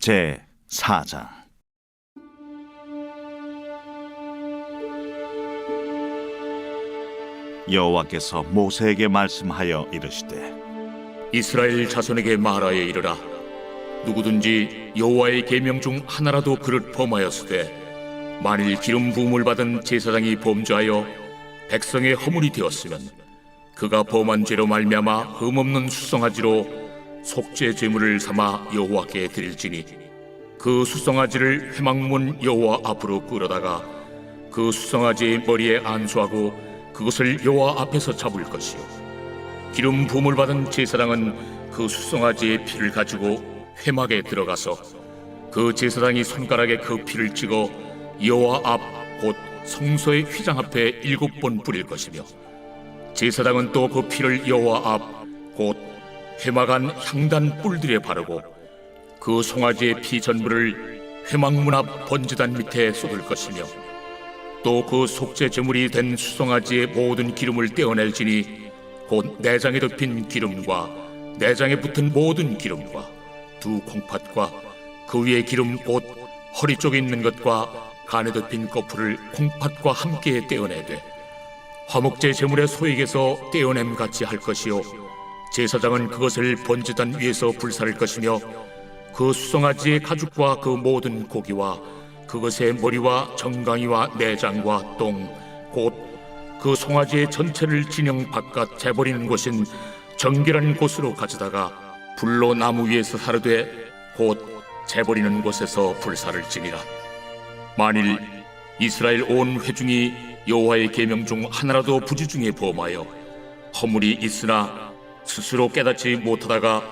제 4장. 여호와께서 모세에게 말씀하여 이르시되 이스라엘 자손에게 말하여 이르라. 누구든지 여호와의 계명 중 하나라도 그릇 범하였으되 만일 기름 부음을 받은 제사장이 범죄하여 백성의 허물이 되었으면 그가 범한 죄로 말미암아 흠없는 수송아지로 속죄 제물을 삼아 여호와께 드릴지니 그 수송아지를 회막문 여호와 앞으로 끌어다가 그 수송아지의 머리에 안수하고 그것을 여호와 앞에서 잡을 것이요. 기름 부음을 받은 제사장은 그 수송아지의 피를 가지고 회막에 들어가서 그 제사장이 손가락에 그 피를 찍어 여호와 앞 곧 성소의 휘장 앞에 일곱 번 뿌릴 것이며 제사장은 또 그 피를 여호와 앞 곧 안 향단 뿔들에 바르고 그 송아지의 피 전부를 회막문 앞 번제단 밑에 쏟을 것이며 또 그 속죄 제물이 된 수송아지의 모든 기름을 떼어낼지니 곧 내장에 덮인 기름과 내장에 붙은 모든 기름과 두 콩팥과 그 위에 기름 곧 허리 쪽에 있는 것과 간에 덮인 거풀을 콩팥과 함께 떼어내되 화목제 제물의 소액에서 떼어냄 같이 할 것이요 제사장은 그것을 번제단 위에서 불사를 것이며 그 수송아지의 가죽과 그 모든 고기와 그것의 머리와 정강이와 내장과 똥 곧 그 송아지의 전체를 진영 바깥 재버리는 곳인 정결한 곳으로 가져다가 불로 나무 위에서 사르되 곧 재버리는 곳에서 불사를 지니라. 만일 이스라엘 온 회중이 여호와의 계명 중 하나라도 부지 중에 범하여 허물이 있으나 스스로 깨닫지 못하다가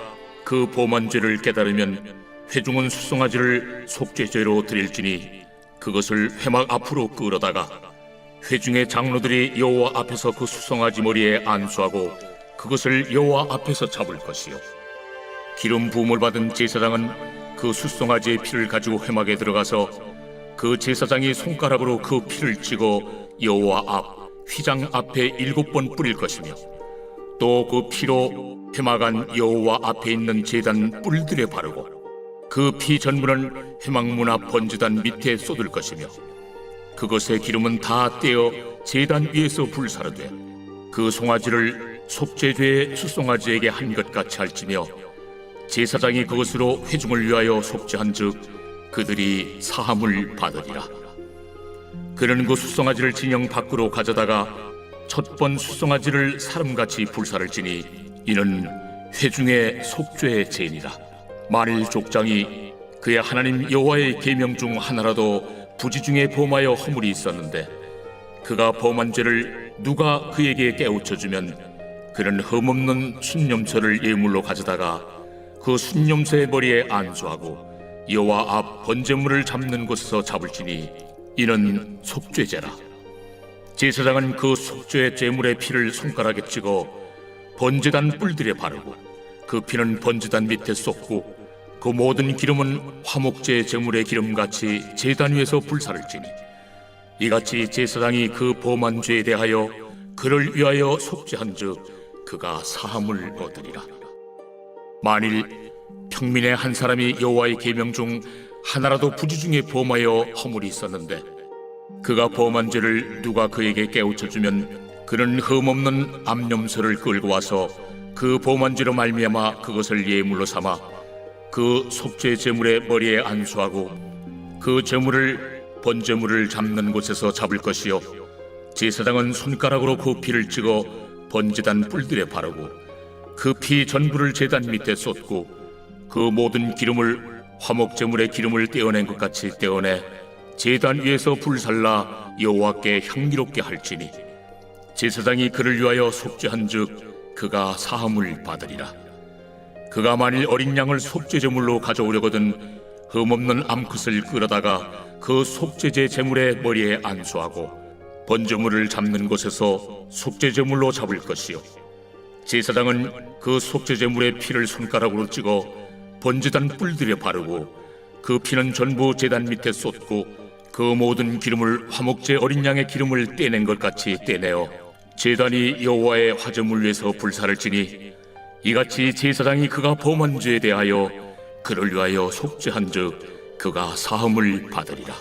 그 범한 죄를 깨달으면 회중은 수송아지를 속죄죄로 드릴지니 그것을 회막 앞으로 끌어다가 회중의 장로들이 여호와 앞에서 그 수송아지 머리에 안수하고 그것을 여호와 앞에서 잡을 것이요. 기름 부음을 받은 제사장은 그 수송아지의 피를 가지고 회막에 들어가서 그 제사장이 손가락으로 그 피를 찍어 여호와 앞 휘장 앞에 일곱 번 뿌릴 것이며 또 그 피로 회막안 여호와 앞에 있는 제단 뿔들에 바르고 그 피 전부는 회막문 앞 번제단 밑에 쏟을 것이며 그것의 기름은 다 떼어 제단 위에서 불사르되 그 송아지를 속죄죄의 수송아지에게 한 것 같이 할지며 제사장이 그것으로 회중을 위하여 속죄한즉 그들이 사함을 받으리라. 그는 그 수송아지를 진영 밖으로 가져다가 첫번 수송아지를 사람같이 불사를 지니 이는 회중의 속죄의 죄니라. 만일 족장이 그의 하나님 여호와의 계명 중 하나라도 부지 중에 범하여 허물이 있었는데 그가 범한 죄를 누가 그에게 깨우쳐 주면 그는 흠없는 순념소를 예물로 가져다가 그 순념소의 머리에 안수하고 여호와 앞 번제물을 잡는 곳에서 잡을지니 이는 속죄제라 제사장은 그 속죄 제물의 피를 손가락에 찍어 번제단 뿔들에 바르고 그 피는 번제단 밑에 쏟고 그 모든 기름은 화목제 제물의 기름같이 제단 위에서 불사를 지니 이같이 제사장이 그 범한 죄에 대하여 그를 위하여 속죄한즉 그가 사함을 얻으리라. 만일 평민의 한 사람이 여호와의 계명 중 하나라도 부지 중에 범하여 허물이 있었는데 그가 범한 죄를 누가 그에게 깨우쳐 주면 그는 흠없는 암염소를 끌고 와서 그 범한 죄로 말미암아 그것을 예물로 삼아 그 속죄 제물의 머리에 안수하고 그 제물을 번제물을 잡는 곳에서 잡을 것이요. 제사장은 손가락으로 그 피를 찍어 번제단 뿔들에 바르고 그 피 전부를 제단 밑에 쏟고 그 모든 기름을 화목 제물의 기름을 떼어낸 것 같이 떼어내 제단 위에서 불살라 여호와께 향기롭게 할지니 제사장이 그를 위하여 속죄한즉 그가 사함을 받으리라. 그가 만일 어린 양을 속죄 제물로 가져오려거든 흠없는 암컷을 끌어다가 그 속죄제 제물의 머리에 안수하고 번제물을 잡는 곳에서 속죄 제물로 잡을 것이요. 제사장은 그 속죄 제물의 피를 손가락으로 찍어 번제단 뿔들에 바르고 그 피는 전부 제단 밑에 쏟고 그 모든 기름을 화목제 어린 양의 기름을 떼낸 것 같이 떼내어 제단이 여호와의 화제물 위에서 불사를 지니 이같이 제사장이 그가 범한 죄에 대하여 그를 위하여 속죄한즉 그가 사함을 받으리라